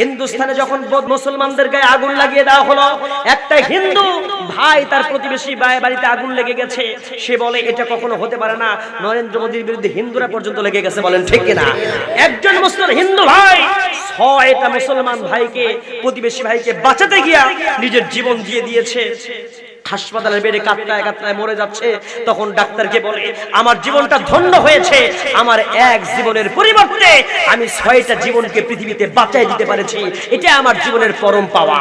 হিন্দুস্তানে যখন মুসলমানদের গায়ে আগুন লাগিয়ে দেওয়া হলো, একটা হিন্দু ভাই তার প্রতিবেশী ভাই বাড়িতে আগুন লেগে গেছে। সে বলে, এটা কখনো হতে পারে না। নরেন্দ্র মোদীর বিরুদ্ধে হিন্দুরা পর্যন্ত লেগে গেছে। বলেন, ঠিক না? একজন মুসলিম হিন্দু ভাই ছয়টা মুসলমান ভাইকে, প্রতিবেশী ভাইকে বাঁচাতে গিয়া নিজের জীবন দিয়ে দিয়েছে। হাসপাতালের বেডে কাতরায় কাতরায় মরে যাচ্ছে। তখন ডাক্তারকে বলে, আমার জীবনটা ধন্য হয়েছে। আমার এক জীবনের পরিবর্তে আমি ছয়টা জীবনকে পৃথিবীতে বাঁচাই দিতে পেরেছি। এটা আমার জীবনের পরম পাওয়া।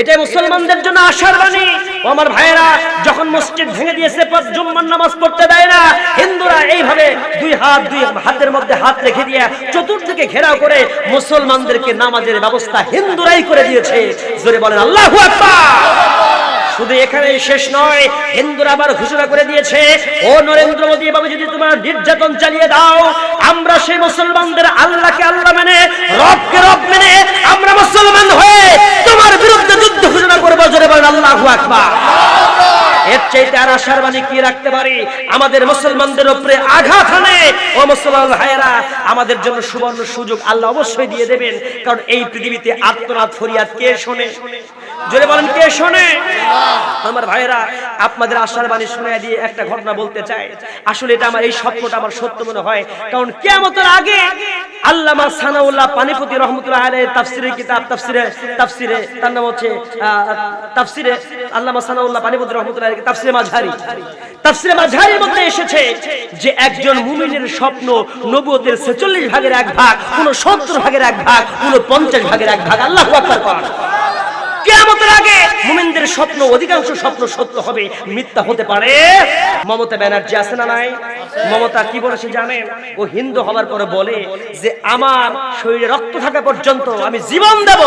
এটা মুসলমানদের জন্য আশার বাণী। আমার ভাইয়েরা, যখন মসজিদ ভেঙে দিয়েছে জুম্মার নামাজ পড়তে দেয় না। হিন্দুরা এইভাবে দুই হাত, দুই হাতের মধ্যে হাত রেখে দিয়ে চতুর্দিকে ঘেরাও করে মুসলমানদেরকে নামাজের ব্যবস্থা হিন্দুরাই করে দিয়েছে। জোরে বলেন, আল্লাহ আকবার! শুধু এখানেই শেষ নয়, হিন্দুরা আবার ঘোষণা করে দিয়েছে, ও নরেন্দ্র মোদী বাবু যদি তোমার নির্যাতন চালিয়ে দাও, আমরা সেই মুসলমানদের আল্লাহকে আল্লাহ মেনে, রবকে রব মেনে, আমরা মুসলমান হয়ে তোমার বিরুদ্ধে যুদ্ধ ঘোষণা করব, জোরে বলেন আল্লাহু আকবার। এর চাইতে আর আশার বাণী কি রাখতে পারি? আমাদের মুসলমানদের উপরে আঘাত আনে ও মুসলমান ভাইয়েরা, আমাদের জন্য সুবর্ণ সুযোগ আল্লাহ অবশ্যই দিয়ে দেবেন। কারণ এই পৃথিবীতে আত্মনাথ ফরিয়াদ কে শোনে? জোরে বলেন, কে শোনে? আমার ভাইয়েরা, আপনাদের আশার বাণী শুনে দিয়ে একটা ঘটনা বলতে চাই। আসলে এটা আমার এই স্বপ্নটা আমার সত্য মনে হয়। কারণ কিয়ামতের আগে আল্লামা সানাউল্লাহ পানিপতি রহমতুল্লাহ আলাইহির তাফসিরের কিতাব, তাফসিরে তাফসিরে, তার নাম হচ্ছে তাফসিরে আল্লামা সানাউল্লাহ পানিপতি রহমতুল্লাহ তাফসিরে তাফসিরে মধ্যে এসেছে যে একজন মুমিনের স্বপ্ন নবুয়তের 46 ভাগের এক ভাগ, কোন 70 ভাগের এক ভাগ, কোন 50 ভাগের এক ভাগ। আল্লাহু আকবার আগে মুমিনদের স্বপ্ন, অধিকাংশ স্বপ্ন সত্য হবে, মিথ্যা হতে পারে। মমতা ব্যানার্জি আছে না নাই? মমতা কি বলেছে জানেন ও হিন্দু হওয়ার পরে বলে যে, আমার শরীরে রক্ত থাকা পর্যন্ত আমি জীবন দেব।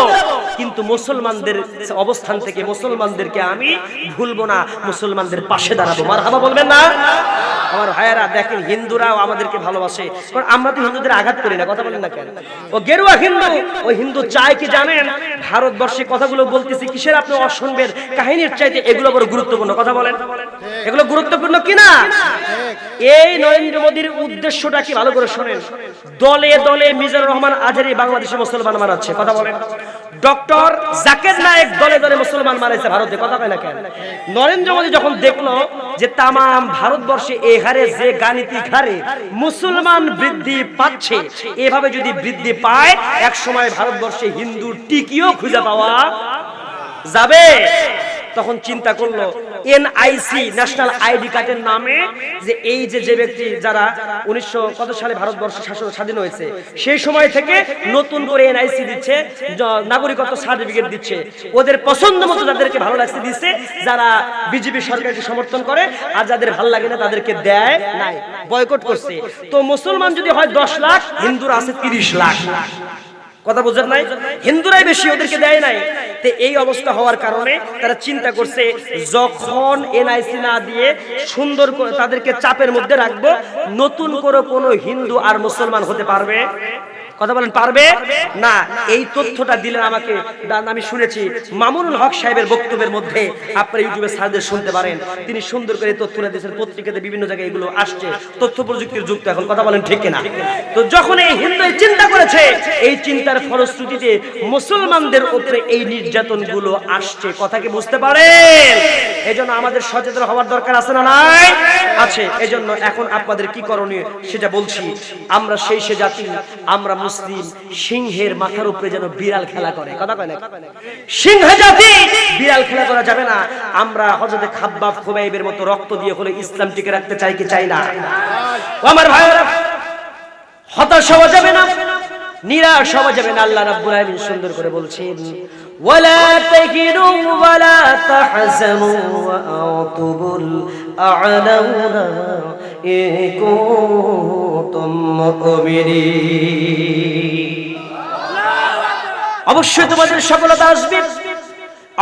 কিন্তু মুসলমানদের অবস্থান থেকে মুসলমানদেরকে আমি ভুলবো না। মুসলমানদের পাশে দাঁড়াবো। মার হাবা বলবেন না? আমার ভাইয়েরা, দেখেন হিন্দুরাও আমাদেরকে ভালোবাসে। কারণ আমরা তো হিন্দুদের আঘাত করি না, কথা বলেন না কেন? ও গেরুয়া হিন্দু। ও হিন্দু চায় কি জানেন? ভারতবর্ষে কথাগুলো বলতেছি, কিসের আপনি অশুনবেন কাহিনীর চাইতে এগুলো বড় গুরুত্বপূর্ণ কথা বলেন। এগুলো গুরুত্বপূর্ণ কি না? এই নরেন্দ্র মোদীর উদ্দেশ্যটা কি ভালো করে শোনেন। দলে দলে মিজানুর রহমান আজহারি বাংলাদেশে মুসলমান মারাচ্ছে, কথা বলেন। ডক্টর জাকের নায়েক দলে দলে মুসলমান মারাইছে ভারতে, কথা কয় না কেন? নরেন্দ্র মোদী যখন দেখল যে তামাম ভারতবর্ষে এই হারে যে গাণিতিক হারে মুসলমান বৃদ্ধি পাচ্ছে, এভাবে যদি বৃদ্ধি পায় এক সময় ভারতবর্ষে হিন্দু টিকিও খুঁজে পাওয়া যাবে? তখন চিন্তা করল এনআইসি, ন্যাশনাল আইডি কার্ডের নামে যে এই যে যে ব্যক্তি যারা উনিশশো কত সালে ভারতবর্ষ শাসন স্বাধীন হয়েছে সেই সময় থেকে নতুন করে এনআইসি দিচ্ছে নাগরিকত্ব সার্টিফিকেট দিচ্ছে। ওদের পছন্দ মতো যাদেরকে ভালো লাগছে দিচ্ছে, যারা বিজেপি সরকারকে সমর্থন করে, আর যাদের ভালো লাগে না তাদেরকে দেয় নাই, বয়কট করছে। তো মুসলমান যদি হয় দশ লাখ, হিন্দুরা আছে তিরিশ লাখ। কথা বোঝার নাই? হিন্দুরাই বেশি ওদেরকে দেয় নাই। তো এই অবস্থা হওয়ার কারণে তারা চিন্তা করছে, যখন এনআইসি না দিয়ে সুন্দর তাদেরকে চাপের মধ্যে রাখব, নতুন করে কোনো হিন্দু আর মুসলমান হতে পারবে? কথা বলেন পারবে? না এই তথ্যটা দিলেন আমাকে। আমি শুনেছি মামুনুল হক সাহেবের বক্তব্যের মধ্যে আপনারা ইউটিউবে সার্চে শুনতে পারেন। তিনি সুন্দর করে এই তথ্যটা দিয়েছেন পত্রিকাতে বিভিন্ন জায়গায় এগুলো আসছে। তথ্য প্রযুক্তির যুক্ত এখন কথা বলেন ঠিক কিনা? তো যখন এই হিন্দু চিন্তা করেছে এই চিন্তার ফলশ্রুতিতে মুসলমানদের উপরে এই নির্যাতনগুলো আসছে। কথা কি বুঝতে পারেন? এজন্য আমাদের সচেতন হওয়ার দরকার আছে না নাই? আছে। এজন্য এখন আপনাদের কি করণীয় সেটা বলছি। আমরা সেই সে জাতি আমরা মুসলিম সিংহের মাথার উপরে যেন বিড়াল খেলা করে। কথা কয় না সিংহ জাতি বিড়াল খেলা করা যাবে না। আমরা হজরতে খাব্বাব খুবাইবের মতো রক্ত দিয়ে হলে ইসলাম টিকে রাখতে চাই কি চাই না? ও আমার ভাইয়েরা হতাশ হওয়া যাবে না নিরাশ হওয়া যাবে না। আল্লাহ রাব্বুল আলামিন সুন্দর করে বলছেন ওয়ালা তাহিনু ওয়ালা তাহজানু ওয়া আতুবুল ইন কুনতুম মুমিনিন অবশ্যই তোমাদের সফলতা আসবে।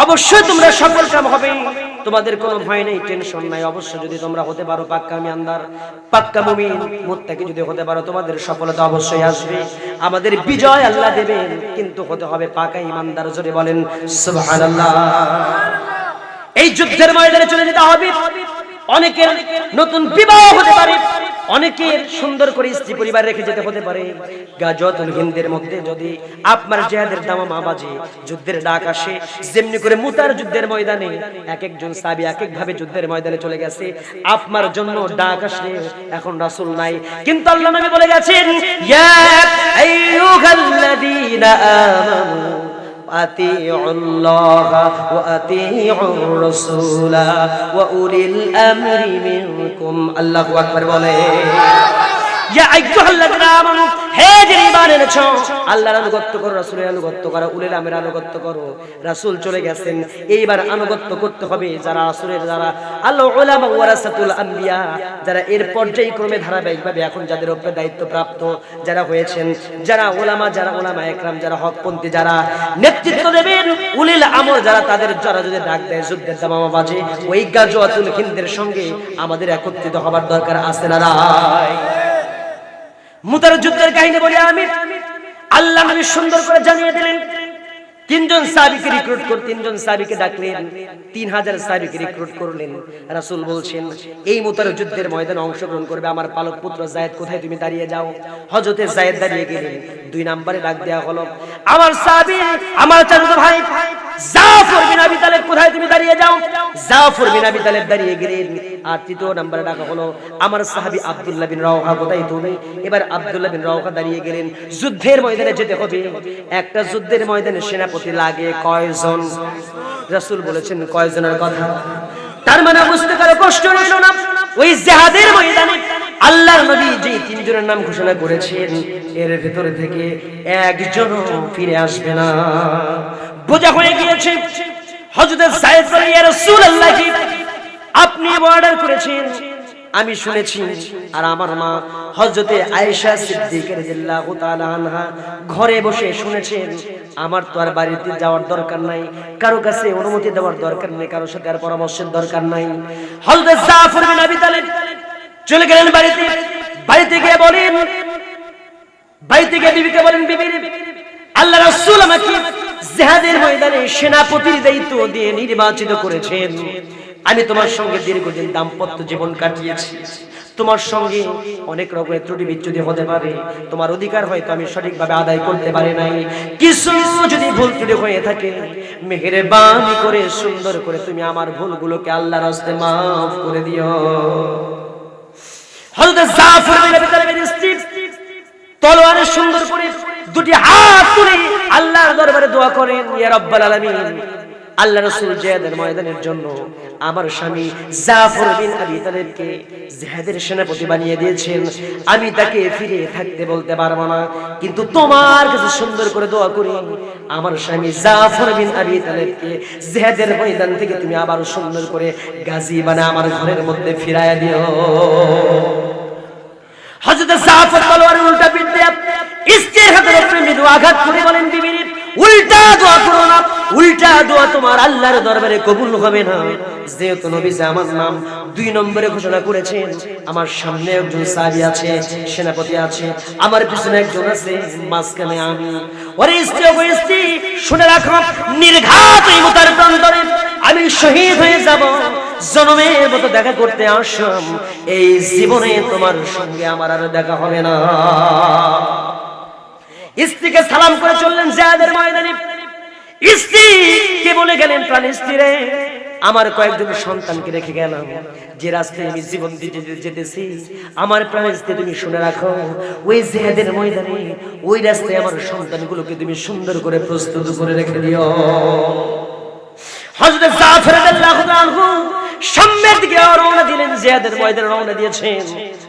অবশ্যই তোমরা সফল কাম হবে। তোমাদের কোনো ভয় নেই, টেনশন নাই। অবশ্যই যদি তোমরা হতে পারো পাক্কা মিয়ানদার, পাক্কা মুমিন, মুত্তাকি যদি হতে পারো, তোমাদের সফলতা অবশ্যই আসবে। আমাদের বিজয় আল্লাহ দেবেন, কিন্তু হতে হবে পাকা ইমানদার জোরে বলেন, সুবহানাল্লাহ। এই যুদ্ধের ময়দানে চলে যেতে হবে। অনেকের নতুন বিবাহ হতে পারে, অনেকের সুন্দর করে স্ত্রী পরিবার রেখে যেতে হতে পারে। গাজতুল হিন্দের মধ্যে যদি আপনার জেহাদের দামা বাজে যুদ্ধের ডাক আসে, যেমনি করে মুতার যুদ্ধের ময়দানে এক একজন সাবি এক এক ভাবে যুদ্ধের ময়দানে চলে গেছে। আপনার জন্য ডাক আসে, এখন রাসূল নাই। কিন্তু আল্লাহ নবী বলে গেছেন, ইয়া আইয়ুহাল্লাযীনা আমানু أطيعوا الله وأطيعوا الرسول وأولي الأمر منكم. الله أكبر বলে এখন যাদের দায়িত্ব প্রাপ্ত, যারা হয়েছেন, যারা ওলামা যারা ওলামা একরাম, যারা হকপন্থী, যারা নেতৃত্ব দেবেন, উলিল আমর যারা তাদের যারা যদি ডাক দেয়, যুদ্ধের বাজে, ওই হিন্দের সঙ্গে আমাদের একত্রিত হবার দরকার আছে না মুতার যুদ্ধের কাহিনী বলি আমি। আল্লাহ নবী সুন্দর করে জানিয়ে দিলেন, তিনজন সাহাবীকে রিক্রুট করে, তিনজন সাহাবীকে ডাকলেন, তিন হাজার সাহাবীকে রিক্রুট করলেন। রাসূল বলছেন, এই মুতার যুদ্ধের ময়দানে অংশগ্রহণ করবে আমার পালক পুত্র জায়েদ, কোথায় তুমি দাঁড়িয়ে যাও? হযরতে জায়েদ দাঁড়িয়ে গেলেন, দুই নম্বরে ডাক দেওয়া হলো, আমার সাহাবী, আমার চাচা ভাই, জাফর বিন আবি তালেব, কোথায় তুমি দাঁড়িয়ে যাও? জাফর বিন আবি তালেব দাঁড়িয়ে গেলেন আর তৃতীয় নম্বরে ডাকা হলো আমার সাহাবী আব্দুল্লাহ বিন রাওহা কোথায় তুমি এবার আব্দুল্লাহ বিন রাওহা দাঁড়িয়ে গেলেন যুদ্ধের ময়দানে যেতে হবে। একটা যুদ্ধের ময়দানে সেনাপতি লাগে কয়জন? রাসূল বলেছেন কয়জনের কথা? তার মানে বুঝতে পারো কষ্ট রইল না। ওই জেহাদের ময়দানে আল্লাহর নবী যে তিনজনের নাম ঘোষণা করেছেন, এর ভেতর থেকে একজনও ফিরে আসবে না। বোঝা হয়ে গিয়েছে, হযরত ইয়া রাসূলুল্লাহ আপনি অর্ডার করেছেন। আমি শুনেছি, আর আমার মা হযরতে আয়েশা সিদ্দিকা রাদিয়াল্লাহু তাআলা আনহা ঘরে বসে শুনেছেন আমার তো আর বাড়িতে যাওয়ার দরকার নাই, কারও কাছে অনুমতি দেওয়ার দরকার নেই, কারও সাথে আর পরামর্শের দরকার নাই। হযরত জাফর বিন আবি চলে গেলেন বাড়িতে। বাড়িতে গিয়ে বলেন, বাড়িতে গিয়ে বিবিকে বলেন, বিবি, আল্লাহ রাসূল আমাকে জিহাদের ময়দানে সেনাপতির দায়িত্ব দিয়ে নির্বাচিত করেছেন। আমি তোমার সঙ্গে দীর্ঘদিন দাম্পত্য জীবন কাটিয়েছি। তোমার সঙ্গে অনেক রকমের ত্রুটি বিচ্যুতি হতে পারে। তোমার অধিকার হয়তো আমি সঠিকভাবে আদায় করতে পারি নাই। কিছু যদি ভুল ত্রুটি হয়ে থাকে, মেহেরবানি করে, সুন্দর করে তুমি আমার ভুলগুলোকে আল্লাহর হস্তে মাফ করে দিও। হযরত জাফর বিন আবি তালিবের স্ত্রী তলোয়ারের সুন্দর করে দুটি হাত তুলে আল্লাহর দরবারে দোয়া করেন, ইয়া রাব্বাল আলামিন আল্লাহ রাসূল জিহাদের ময়দানের জন্য আমার স্বামী জাফর বিন আবি তালিবকে জিহাদের সেনাপতি বানিয়ে দিয়েছেন। আমি তাকে ফিরে থাকতে বলতে পারব না, কিন্তু তোমার কাছে সুন্দর করে দোয়া করি, আমার স্বামী জাফর বিন আবি তালিবকে জিহাদের ময়দান থেকে তুমি আবার সুন্দর করে গাজী বানা আমার ঘরের মধ্যে ফিরায় দিও। হযরত জাফর তলোয়ারের উল্টা পিঠ দিয়ে উপরে মৃদু আঘাত করে বলেন বিবি উল্টা দোয়া করো না। উল্টা দোয়া তোমার আল্লাহর দরবারে কবুল হবে না। যেহেতু নবী আমার নাম দুই নম্বরে ঘোষণা করেছেন, আমার সামনে একজন সাহাবী আছে, সেনাপতি আছে, আমার পিছনে একজন আছে, মাঝখানে আমি। ওরে স্ত্রী ও স্ত্রী, শুনে রাখো, নির্ঘাত এই মুতার প্রান্তরে আমি শহীদ হয়ে যাব, জনমের মতো দেখা করতে আসলাম এই জীবনে তোমার সঙ্গে আমার আর দেখা হবে না। স্ত্রীকে সালাম করে চললেন জায়াদের ময়দানে স্ত্রী! কে বলে গেলেন প্রাণ স্ত্রী রে? আমার কয়েকজন সন্তানকে রেখে গেলাম। যে রাস্তায় আমি জীবন দিতে যেতেছি, আমার প্রাণ স্ত্রী তুমি শুনে রাখো। ওই জেহাদের ময়দানে, ওই রাস্তায় আমার সন্তানগুলোকে তুমি সুন্দর করে প্রস্তুত করে রেখে দিও। জাফর সামনের দিকে দিলেন জিয়াদের ময়দানে রওনা দিয়েছেন।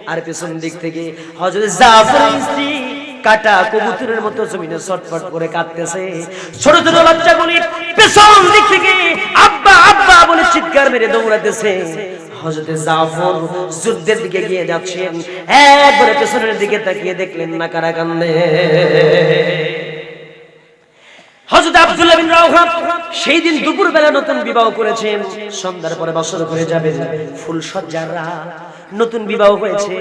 আর পেছন দিক থেকে হযরত জাফরের স্ত্রী কাটা কবুতরের মতো জমিনে ছটফট করে কাঁদতেছে। ছোট ছোট বাচ্চাগুলি পেছন দিক থেকে আব্বা আব্বা বলে চিৎকার মেরে দৌড়াতেছে। সেই দিন দুপুর বেলা নতুন বিবাহ করেছেন। সন্ধ্যার পরে বাসর করে যাবেন ফুল সজ্জার রাত। নতুন বিবাহ হয়েছে,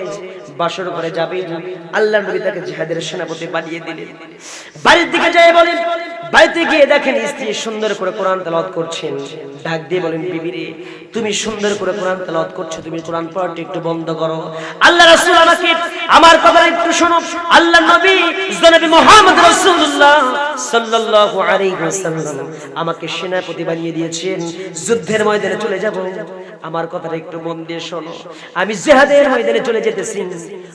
বাসর ঘরে যাবে। আল্লাহ নবী তাকে জেহাদের সেনাপতি বানিয়ে দিলেন। বাড়ির দিকে যায় বলেন বাড়িতে গিয়ে দেখেন স্ত্রী সুন্দর করে কোরআন তেলাওয়াত করছেন। ডাক দিয়ে বলেন, বিবিরে, তুমি সুন্দর করে কোরআন তেলাওয়াত করছ, তুমি কোরআন পড়াটা একটু বন্ধ করো। আল্লাহ রাসূল আমাকে, আমার কথা একটু শোনো। আল্লাহ নবী, জনাবি মুহাম্মদ রাসূলুল্লাহ সাল্লাল্লাহু আলাইহি ওয়াসাল্লাম আমাকে সেনাপতি বানিয়ে দিয়েছেন। যুদ্ধের ময়দানে চলে যাব। আমার কথাটা একটু মন দিয়ে শোনো। আমি জেহাদের ময়দানে চলে যেতেছি।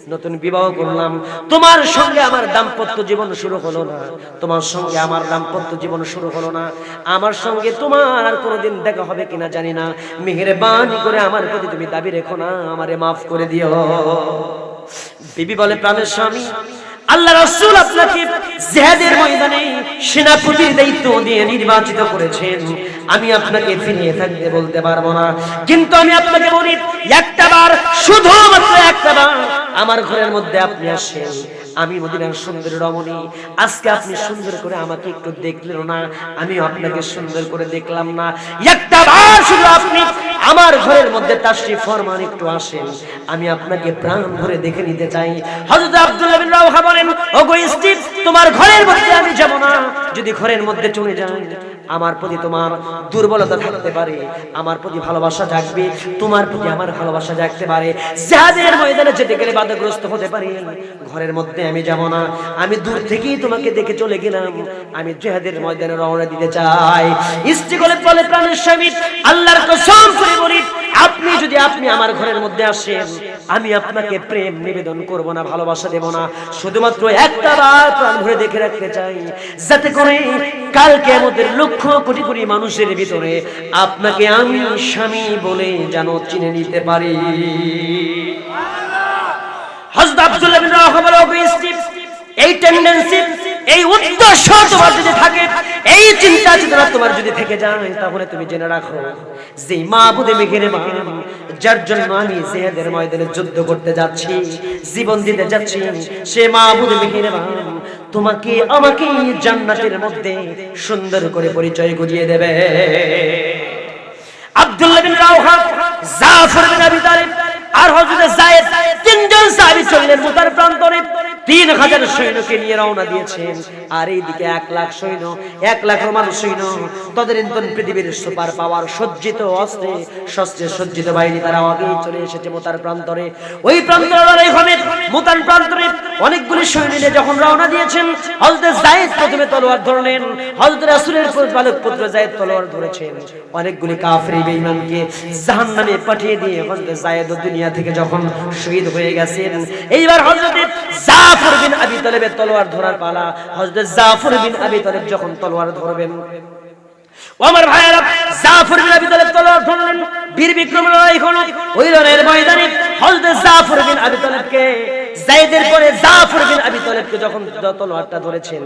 নতুন বিবাহ করলাম। তোমার সঙ্গে আমার দাম্পত্য জীবন শুরু হলো না। তোমার সঙ্গে আমার দাম্পত্য জীবন শুরু হলো না। আমার সঙ্গে তোমার কোনোদিন দেখা হবে কিনা জানি না। মেহেরবানি করে আমার প্রতি তুমি দাবি রেখো না, আমারে মাফ করে দিও। বিবি বলে, প্রাণের স্বামী, আল্লাহ রাসূল আপনাকে জিহাদের ময়দানে সেনাপতির দায়িত্ব দিয়ে নির্বাচিত করেছেন। আমি আপনাকে ফিরিয়ে থাকতে বলতে পারব না। কিন্তু আমি আপনাকে বলি, একটা বার, শুধুমাত্র একটা বার, আমার ঘরের মধ্যে আপনি আসেন। আমি মদিনার সুন্দর রমণী। আজকে আপনি সুন্দর করে আমাকে একটু দেখলেন না, আমি আপনাকে সুন্দর করে দেখলাম না। একটা বার শুধু আপনি আমার ঘরের মধ্যে তাশরিফ ফরমান একটু আসেন। আমি আপনাকে প্রাণ ভরে দেখে নিতে চাই। হযরত আব্দুল্লাহ বিন বলেন, ওগো তোমার ঘরের মধ্যে আমি যাব না। যদি ঘরের মধ্যে চলে যাই আমার প্রতি তোমার দুর্বলতা থাকতে পারে, আমার প্রতি ভালোবাসা জাগবে, তোমার প্রতি আমার ভালোবাসা জাগতে পারে। যাদের ময়দানে যেতে গেলে বাধাগ্রস্ত হতে পারে। ঘরের মধ্যে আমি যাব না, আমি দূর থেকেই তোমাকে দেখে চলে গেলাম। আমি জেহাদের ময়দানে রওনা দিতে চাই। স্ত্রী গলে বলে প্রাণের স্বামী, আল্লাহর কসম করে বলি আপনি যদি আপনি আমার ঘরের মধ্যে আসেন, আমি আপনাকে প্রেম নিবেদন করব না, ভালোবাসা দেব না। শুধুমাত্র একটা বার প্রাণ ভরে দেখে রাখতে চাই, যাতে করে কালকে আমাদের লক্ষ কোটি কোটি মানুষের ভিতরে আপনাকে আমি স্বামী বলে যেন চিনে নিতে পারি। এই টেন্ডেন্সি এই উদ্দেশ্য তোমার যদি থাকে এই চিন্তা চেতনা তোমার যদি থেকে যায়, তাহলে তুমি জেনে রাখো যে মাহবুদে মেঘের মা, যার জন্য আমি জিহাদের ময়দানে যুদ্ধ করতে যাচ্ছি, জীবন দিতে যাচ্ছি, সে মাহবুদে মেঘের মা, তোমাকে আমাকে জান্নাতের মধ্যে সুন্দর করে পরিচয় করিয়ে দেবে। আব্দুল্লাহ বিন রাওহা, জাফর বিন আবি তালিব আর হযরত যায়েদ তিনজন সাহাবী চললেন মুতার প্রান্তরে। তিন হাজার সৈন্যকে নিয়ে রওনা দিয়েছেন। আর এইদিকে এক লাখ সৈন্য, এক লাখ রোমান সৈন্য তদানীন্তন পৃথিবীর সুপার পাওয়ার সজ্জিত অস্ত্রে শস্ত্রে সজ্জিত বাহিনী তারা আগেই চলে এসেছে মোতার প্রান্তরে। ওই প্রান্তরে লড়াই হবে মোতার প্রান্তরে অনেকগুলি সৈন্য নিয়ে যখন রওনা দিয়েছেন, হযরত যায়েদ প্রথমে তলোয়ার ধরলেন, হযরত রাসূলের বালক পুত্র যায়েদ তলোয়ার ধরেছেন। অনেকগুলি কাফিরি বেঈমানকে জাহান্নামে পাঠিয়ে দিয়ে হযরত যায়েদ দুনিয়া থেকে যখন শহীদ হয়ে গেছেন, এইবার হযরত জাফর বিন আবি তালেবের তলোয়ার ধরার পালা। হজরত জাফর বিন আবি তালেব যখন তলোয়ার ধরবেন আমার ভাইয়েরা, জাফর বিন আবি তালেব তলোয়ার ধরলেন, বীর বিক্রম লড়াই হলো, ওই লড়াইয়ের ময়দানে হজরত জাফর বিন আবি তালেবকে পরে জাফর বিন আবি তালেবকে যখন তলোয়ারটা ধরেছেন,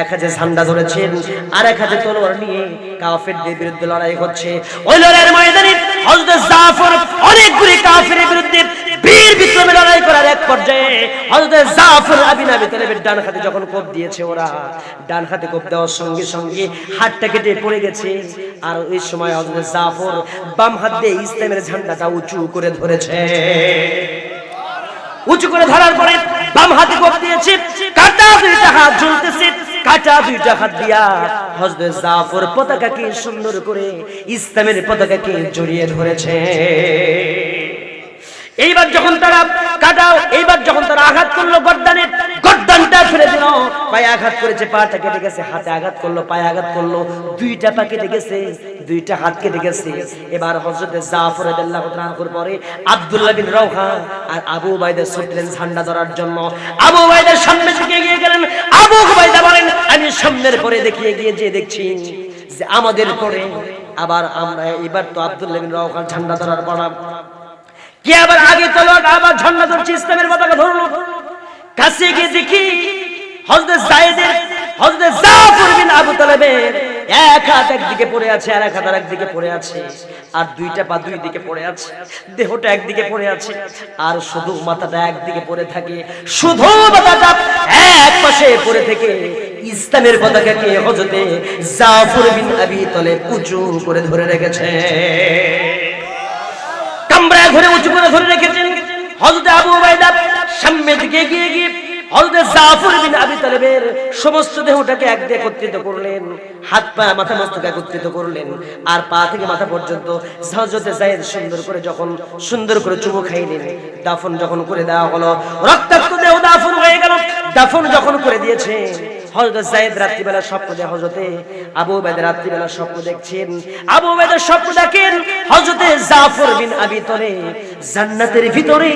এক হাতে ঝান্ডা ধরেছেন আর এক হাতে তলোয়ার নিয়ে কাফেরদের বিরুদ্ধে লড়াই হচ্ছে। ওই লড়াইয়ের ময়দানে হযরত জাফর অনেকগুলি কাফেরের বিরুদ্ধে বীর বিক্রমে লড়াই করার এক পর্যায়ে হযরত জাফর তালেবের ডান হাতে যখন কোপ দিয়েছে ওরা, ডান হাতে কোপ দেওয়ার সঙ্গে সঙ্গে হাতটা কেটে পড়ে গেছে। আর ওই সময় হযরত জাফর বাম হাত দিয়ে ইসলামের ঝান্ডাটা উঁচু করে ধরেছে। উঁচু করে ধরার পরে বাম হাতে কোপ দিয়েছে। কাটা দুইটা হাত ঝুলতেছে। কাটা দুইটা হাত দিয়া হযরত জাফর পতাকাকে সুন্দর করে ইসলামের পতাকাকে জড়িয়ে ধরেছে। এইবার যখন তারা কাটাও এইবার যখন তারা আঘাত করল গর্দানে গর্দানটা ফেলে দিল। পায়ে আঘাত করেছে পাটা কেটে গেছে হাতে আঘাত করল, পায়ে আঘাত করল, দুইটা পা কেটে গেছে, দুইটা হাত কেটে গেছে। এবার হযরতে জাফর রাদিয়াল্লাহু তাআলার পরে আব্দুল্লাহ বিন রাওহা আর আবু উবাইদা ছুটলেন ঝান্ডা ধরার জন্য। আবু উবাইদার সামনে থেকে এগিয়ে গেলেন। আবু উবাইদা বলেন, আমি সামনের পরে দেখিয়ে গিয়ে যে দেখছি যে আমাদের পরে আবার আমরা, এবার তো আব্দুল্লাহ বিন রাওহা ঝান্ডা ধরার পড়া কে আবার আগে তলোয়ার আবার ঝন্ডা ধরছে ইসলামের পতাকা ধরলো। কাছে গিয়ে দেখি হযরত যায়েদের, হযরত জাফর বিন আবু তালেবের এক হাত একদিকে পড়ে আছে আর এক হাত একদিকে পড়ে আছে। আর দুইটা পা দুই দিকে পড়ে আছে, দেহটা একদিকে পড়ে আছে, আর শুধু মাথাটা একদিকে পড়ে থাকে। শুধু মাথাটা এক পাশে পড়ে থেকে ইসলামের পতাকাকে হযরতে জাফর বিন আবি তালেব উঁচু করে ধরে রেখেছে কামরায় ঘরে উঁচু করে ধরে রেখেছেন হযরত আবু সামনে দিকে গিয়ে হযরত জাফর বিন আবি তালেবের সমস্ত দেহটাকে এক একত্রিত করলেন, হাত পা মাথা মস্তক একত্রিত করলেন, আর পা থেকে মাথা পর্যন্ত সুন্দর করে যখন সুন্দর করে চুমু খাইলেন, দাফন যখন করে দেওয়া হলো, রক্তাক্ত দেহ দাফন হয়ে গেল, দাফন যখন করে দিয়েছে হযরত জায়েদ রাত্রিবেলা স্বপ্ন দেখে, হযরতে আবু উবাইদা রাত্রিবেলা স্বপ্ন দেখছেন। আবু উবাইদা স্বপ্ন দেখেন, হযরতে জাফর বিন আবি তলে জান্নাতের ভিতরে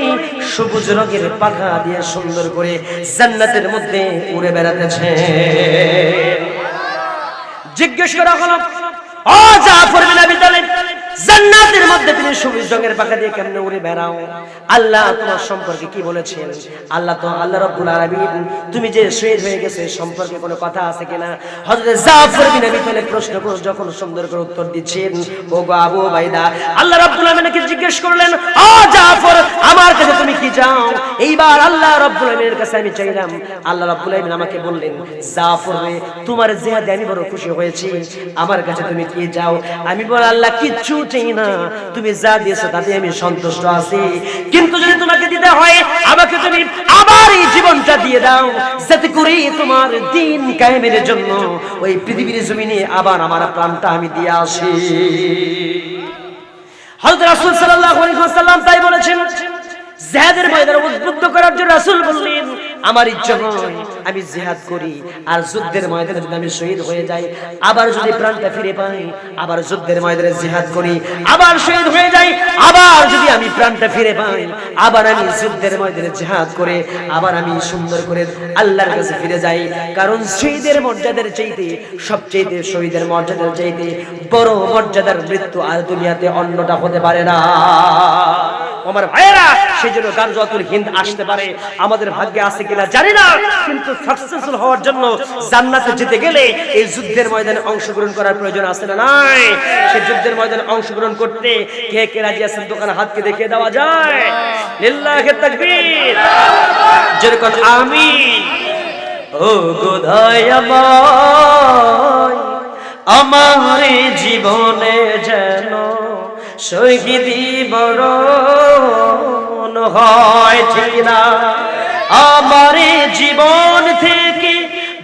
সবুজ রঙের পাখা দিয়ে সুন্দর করে জান্নাতের মধ্যে উড়ে বেড়াতেছে। জিজ্ঞেস করা হলো, ও জাফর বিন আবি তালিব জান্নাতের মধ্যে তুমি সবুজ রঙের পাখা দিয়ে কেমনে উড়ে বেড়াও? আল্লাহ তোমার সম্পর্কে কি বলেছেন? আল্লাহ তো আল্লাহ রাব্বুল আলামিন, তুমি যে শহীদ হয়ে গেছে, সম্পর্কে কোনো কথা আছে কিনা? হযরত জাফর বিন আবি তালিব প্রশ্ন করে যখন সুন্দর করে উত্তর দিচ্ছেন ও গো আবু বাইদা আল্লাহ রাব্বুল আলামিনকে জিজ্ঞেস করলেন, ও জাফর, আমার কাছে তুমি কি চাও? এইবার আল্লাহ রাব্বুল আলামিনের কাছে আমি চাইলাম, আল্লাহ রাব্বুল আলামিন আমাকে বললেন, জাফর তোমার জেহাদে আমি বড় খুশি হয়েছি, আমার কাছে তুমি কি চাও? আমি বল আল্লাহ, কিচ্ছু চাই না। তুমি যা দিয়েছ তাতে আমি সন্তুষ্ট আছি। কিন্তু যদি তোমাকে দিতে হয়, আমাকে তুমি আবার এই জীবনটা দিয়ে দাও। যাতে করে তোমার দিন কায়েমের জন্য ওই পৃথিবীর জমিনে আবার আমার প্রাণটা আমি দিয়ে আসি। হযরত রাসূল সাল্লাল্লাহু আলাইহি ওয়াসাল্লাম তাই বলেছেন জিহাদের ময়দানে উদ্বুদ্ধ করার জন্য রাসূল বললেন, আমার ইচ্ছা নয়, আমি জেহাদ করি। আর যুদ্ধের ময়দানে যদি আমি শহীদ হয়ে যাই, আবার যদি প্রাণটা ফিরে পাই, আবার যুদ্ধের ময়দানে জেহাদ করি, আবার শহীদ হয়ে যাই, আবার যদি আমি প্রাণটা ফিরে পাই। আবার আমি যুদ্ধের ময়দানে জিহাদ করে, আবার আমি সুন্দর করে আল্লাহর কাছে ফিরে যাই। কারণ শহীদের মর্যাদার চাইতে সবচেয়ে শহীদের মর্যাদার চাইতে বড় মর্যাদার মৃত্যু আর দুনিয়াতে অন্যটা হতে পারে না। আমার হিন্দ আসতে পারে। আমাদের ভাগ্যে আছে কিনা জানি না, কিন্তু সাকসেসফুল হওয়ার জন্য জান্নাতে যেতে গেলে এই যুদ্ধের ময়দানে অংশগ্রহণ করার প্রয়োজন আছে না নাই? সেই যুদ্ধের ময়দানে অংশগ্রহণ করতে কে কে রাজি আছেন? দোকানে হাতকে দেখিয়ে দেওয়া যায়। যেরকম আমি ও গোধায়াময় আমার জীবনে যেন শহীদি বরণ হয় ঠিক না। আমার জীবন থেকে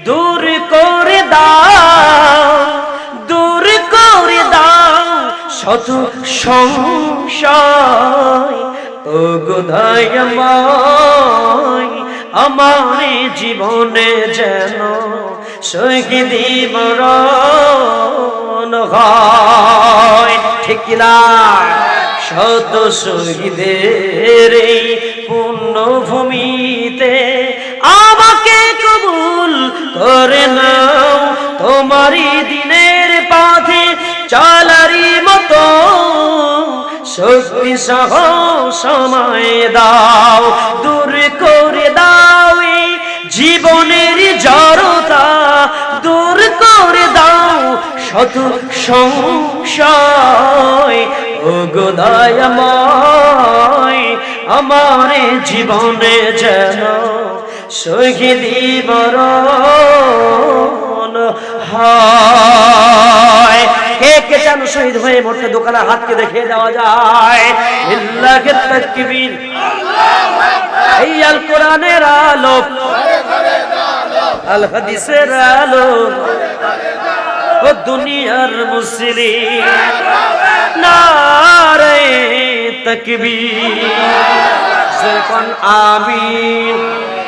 দূর করে দাও। শত সংশয় আমার জীবনে যেন মরণ হয়। ঠিক না? শত শহীদের এই পুণ্যভূমিতে আমাকে কবুল করে নাও। তোমারই দিনের পথে মতো শক্তি সহ সময় দাও, দূর করে দাও জীবনের জড়তা, দূর করে দাও শত সংশয়। গোদায়ময় আমার জীবনে যেন শহীদি বরণ হয়। কে কে যেন শহীদ হয়ে মরতে দোকানে হাতকে দেখে দেওয়া যায়। ইল্লাহে তাকবীর। এই আল কোরআনের আলো আল হাদিসের আলো ও দুনিয়ার মুসলিম। নারে তকবীর। যখন আমিন।